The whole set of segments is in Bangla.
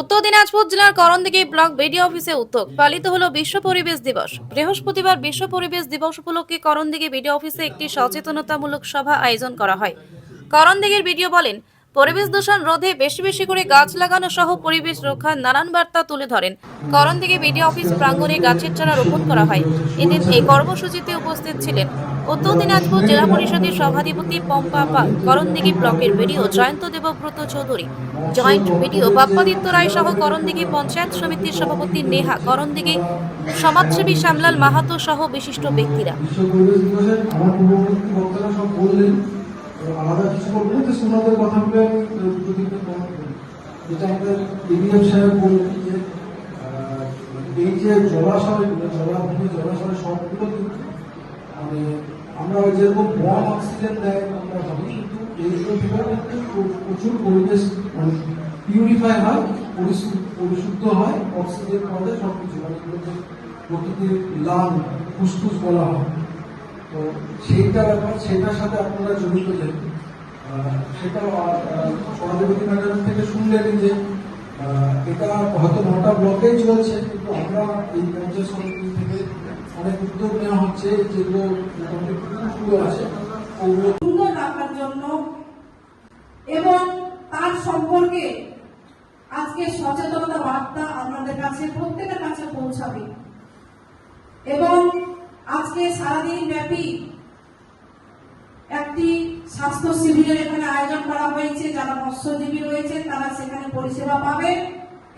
উত্তর দিনাজপুর জেলার করণদিঘি ব্লক বিডিও অফিসে উদ্যোগ। পালিত হলো বিশ্ব পরিবেশ দিবস। বৃহস্পতিবার বিশ্ব পরিবেশ দিবস উপলক্ষে করণদিঘি বিডিও অফিসে একটি সচেতনতামূলক সভা আয়োজন করা হয়। করণদিঘির বিডিও বলেন পরিবেশ দূষণ রোধে বেশি বেশি করে গাছ লাগানো সহ পরিবেশ রক্ষার নানান বার্তা তুলে ধরেন। করণদিঘি বিডিও অফিস প্রাঙ্গণে গাছের চারা রোপণ করা হয়। এদিন এই কর্মসূচিতে উপস্থিত ছিলেন উত্তর দিনাজপুর জেলা পরিষদের সভাধিপতি পম্পা পাল করণদিঘি ব্লকের BDO Jayanta Debabrata Chowdhury, joint BDO Bappaditya Roy সহ করণদিঘি পঞ্চায়েত সমিতির সভাপতি নেহা করণদিঘি সমাজসেবী শ্যামলাল মাহাতো সহ বিশিষ্ট ব্যক্তিরা বিশ্ব পরিবেশ দিবসে আমার পূর্ববর্তী বক্তারা সব বললেন তো আলাদা কিছু বলব যে সোনাদের কথা বলে আমি দুটো তিনটে comment করি। যেটা আমাদের এবিএম সাহেব বললেন যে এই যে জলাশয়গুলো জলাভূমি জলাশয় সবগুলো কিন্তু মানে আমরা যেরকম বন অক্সিজেন দেয়, আমরা ভাবি, কিন্তু থেকে কিন্তু প্রচুর পরিবেশ মানে পিউরিফাই হয় পরিশু- পরিশুদ্ধ হয়, অক্সিজেন পাওয়া যায় সব কিছু মানে প্রকৃতির লাং ফুসফুস বলা হয় তো সেইটা ব্যাপার সেটার সাথে আপনারা জড়িত যে সেটা সমাজবতী ম্যাডাম থেকে শুনলেন যে এটা হয়তো নটা ব্লকেই চলছে, কিন্তু আমরা এই পঞ্চায়েত সমিতি থেকে অনেক উদ্যোগ নেওয়া হচ্ছে, যেগুলো মোটামুটি পুকুরগুলো আছে। ওগুলো সুন্দর রাখার জন্য এবং তার সম্পর্কে আজকে সচেতনতা বার্তা আপনাদের কাছে, প্রত্যেকের কাছে পৌঁছাবে। এবং আজকে সারাদিন ব্যাপী একটি স্বাস্থ্য শিবিরের এখানে আয়োজন করা হয়েছে, যারা মৎস্যজীবী রয়েছে তারা সেখানে পরিষেবা পাবে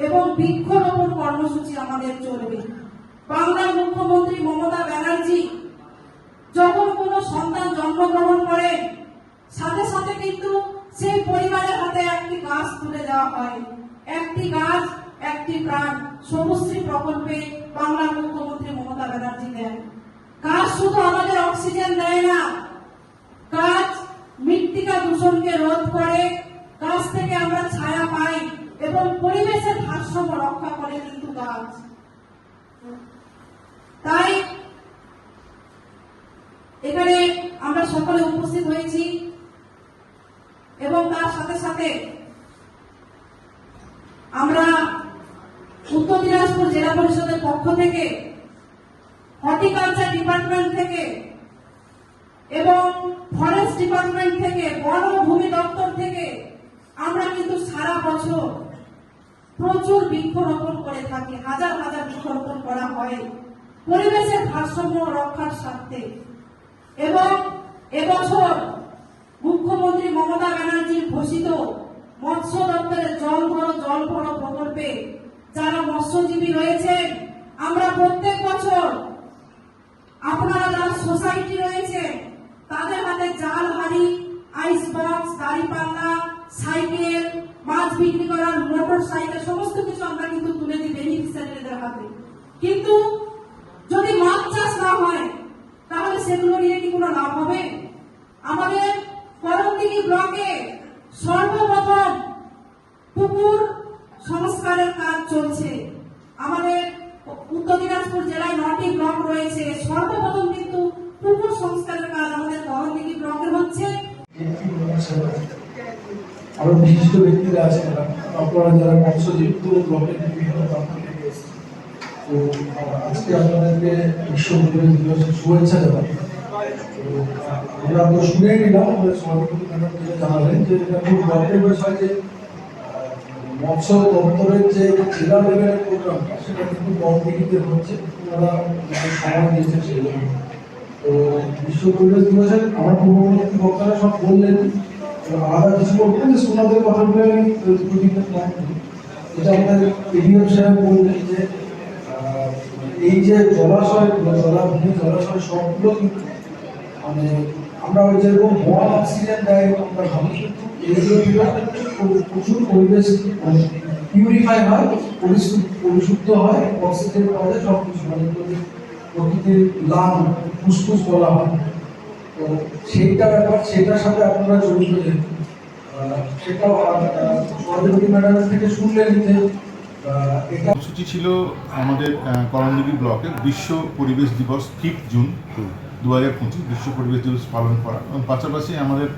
এবং বৃক্ষরোপণ কর্মসূচি আমাদের চলবে। বাংলার মুখ্যমন্ত্রী মমতা ব্যানার্জি যখন কোনো সন্তান জন্মগ্রহণ করে সাথে সাথে কিন্তু সেই পরিবারের হাতে একটি গাছ তুলে দেওয়া হয়। একটি গাছ, একটি প্রাণ সবুজশ্রী প্রকল্পে বাংলার মুখ্যমন্ত্রী মমতা ব্যানার্জি দেন। গাছ শুধু আমাদের অক্সিজেন দেয় না গাছ মৃত্তিকা দূষণকে রোধ করে গাছ থেকে আমরা ছায়া পাই এবং পরিবেশের ভারসাম্য রক্ষা করে কিন্তু গাছ তাই এখানে আমরা সকলে উপস্থিত হয়েছি এবং তার সাথে সাথে আমরা উত্তর দিনাজপুর জেলা পরিষদের পক্ষ থেকে হর্টিকালচার ডিপার্টমেন্ট থেকে এবং ফরেস্ট ডিপার্টমেন্ট থেকে, বন ভূমি দপ্তর থেকে আমরা কিন্তু সারা বছর প্রচুর বৃক্ষরোপণ করে থাকি। হাজার হাজার বৃক্ষরোপণ করা হয়। পরিবেশের ভারসাম্য রক্ষার স্বার্থে। এবং এবছর মুখ্যমন্ত্রী মমতা ব্যানার্জির ঘোষিত মৎস্য দপ্তরের জল ভরো জল ভরো প্রকল্পে যারা মৎস্যজীবী রয়েছেন, আমরা প্রত্যেক বছর যারা সোসাইটি রয়েছে, তাদের হাতে জাল, হাড়ি আইস বক্স দাড়ি পাল্লা সাইকেল, মাছ বিক্রি করার মোটর সাইকেল, সমস্ত কিছু আমরা কিন্তু তুলে দিই বেনিফিসিয়ারিদের হাতে। কিন্তু যদি মাছ চাষ না হয়, তাহলে সেগুলো নিয়ে কি কোনো লাভ হবে? আমাদের করমদিঘি ব্লকে সর্বপ্রথম পুকুর সংস্কারের কাজ চলছে। উত্তর দিনাজপুর জেলায় নটি ব্লক রয়েছে। সর্বপ্রথম কিন্তু পুকুর সংস্কারের কাজ আমাদের করমদিঘি ব্লকে হচ্ছে। আরও বিশিষ্ট ব্যক্তিরা আছেন আপনারা যারা মৎস্যযুক্ত ব্লকের বিভিন্ন থেকে তো আজকে আপনাদেরকে বিশ্ব পরিবেশ দিবসের শুভেচ্ছা তো, আমরা তো শুনেই নিলাম আমাদের জানালেন যে এটা খুব গর্বের বিষয় যে মৎস্য দপ্তরের যে জেলা লেভেলের প্রোগ্রামটা, সেটা কিন্তু বড়দিঘিতে হচ্ছে। ওনারা সময় দিয়েছেন সেই জন্য তো বিশ্ব পরিবেশ দিবসে আমার পূর্ববর্তী বক্তারা সব বললেন আলাদা কিছু বলবেন? যে সোনাদের কথা বলে আমি তিনটে করি যেটা আমাদের এডিএম সাহেব বললেন যে এই যে জলাশয় জলাভূমি জলাশয় সবগুলো কিন্তু মানে আমরা ওই যেরকম বন অক্সিজেন দেয়, আমরা ভাবি কিন্তু প্রচুর- পরিবেশ মানে পিউরিফাই হয় পরিশু- পরিশুদ্ধ হয় অক্সিজেন পাওয়া যায় সব কিছু মানে প্রকৃতির লাং ফুসফুস বলা হয়। তো সেইটা ব্যাপার সেটার সাথে আপনারা জড়িত যে সেটাও সরস্বতী ম্যাডামের থেকে শুনলেন যে কর্মসূচি ছিল আমাদের আহ, করণদিঘি ব্লকে বিশ্ব পরিবেশ দিবস ফিফথ জুন দু হাজার পঁচিশ বিশ্ব পরিবেশ দিবস পালন করা। এবং পাশাপাশি আমাদের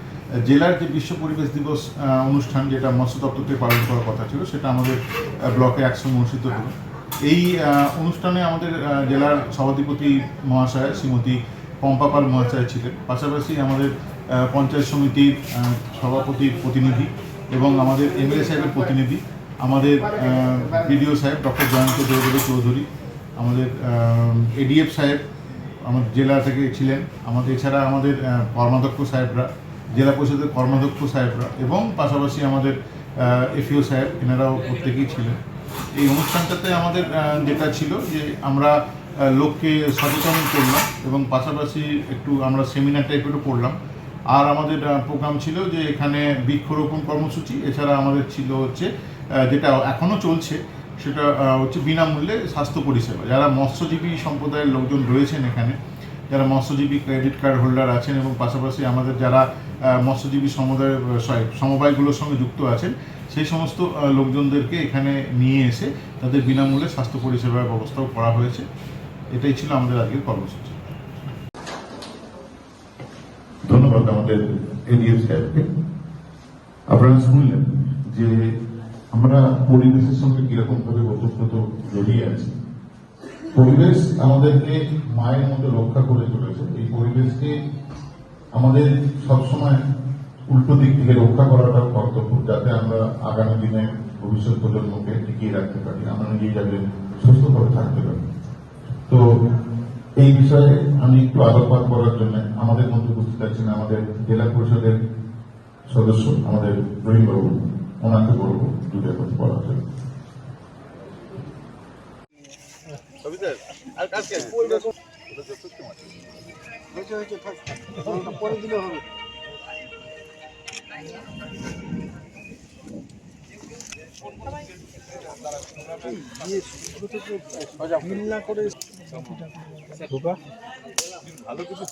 জেলার যে বিশ্ব পরিবেশ দিবস অনুষ্ঠান যেটা মৎস্য দপ্তরকে পালন করার কথা ছিল, সেটা আমাদের ব্লকে একসঙ্গে অনুষ্ঠিত হলো। এই অনুষ্ঠানে আমাদের জেলার সভাধিপতি মহাশয় শ্রীমতী পম্পা পাল মহাশয় ছিলেন। পাশাপাশি আমাদের পঞ্চায়েত সমিতির সভাপতির প্রতিনিধি এবং আমাদের এম এমএলএ সাহেবের প্রতিনিধি, আমাদের বিডিও সাহেব ডক্টর জয়ন্ত দেবদেব চৌধুরী, আমাদের এডিএফ সাহেব আমাদের জেলা থেকে ছিলেন। আমাদের এছাড়া আমাদের কর্মাধ্যক্ষ সাহেবরা, জেলা পরিষদের কর্মাধ্যক্ষ সাহেবরা এবং পাশাপাশি আমাদের এফিও সাহেব, এনারাও প্রত্যেকেই ছিলেন। এই অনুষ্ঠানটাতে আমাদের যেটা ছিল যে আমরা লোককে সচেতন করলাম এবং পাশাপাশি একটু আমরা সেমিনার টাইপেরও করলাম। আর আমাদের প্রোগ্রাম ছিল যে এখানে বৃক্ষরোপণ কর্মসূচি, এছাড়া আমাদের ছিল হচ্ছে যেটা এখনও চলছে সেটা হচ্ছে বিনামূল্যে স্বাস্থ্য পরিষেবা। যারা মৎস্যজীবী সম্প্রদায়ের লোকজন রয়েছেন এখানে, যারা মৎস্যজীবী ক্রেডিট কার্ড হোল্ডার আছেন এবং পাশাপাশি আমাদের যারা মৎস্যজীবী সমুদায় সরি সমবায়গুলোর সঙ্গে যুক্ত আছেন, সেই সমস্ত লোকজনদেরকে এখানে নিয়ে এসে তাদের বিনামূল্যে স্বাস্থ্য পরিষেবার ব্যবস্থাও করা হয়েছে। এটাই ছিল আমাদের আজকের কর্মসূচি। ধন্যবাদ আমাদের এডিএফ সাহেবকে আপনারা শুনলেন যে আমরা পরিবেশের সঙ্গে কীরকম ভাবে ওতপ্রোত জড়িয়ে আছি? পরিবেশ আমাদেরকে মায়ের মতো রক্ষা করে চলেছে। এই পরিবেশকে আমাদের সবসময় উল্টো দিক থেকে রক্ষা করাটা কর্তব্য, যাতে আমরা আগামী দিনে ভবিষ্যৎ প্রজন্মকে টিকিয়ে রাখতে পারি। আমরা নিজেই যাতে সুস্থভাবে থাকতে পারি। তো এই বিষয়ে আমি একটু আলোকপাত করার জন্য আমাদের মধ্যে উপস্থিত আছেন আমাদের জেলা পরিষদের সদস্য, আমাদের রহিমবাবু ওনাকে বলব দুটো কথা বলার জন্য ভালো কিছু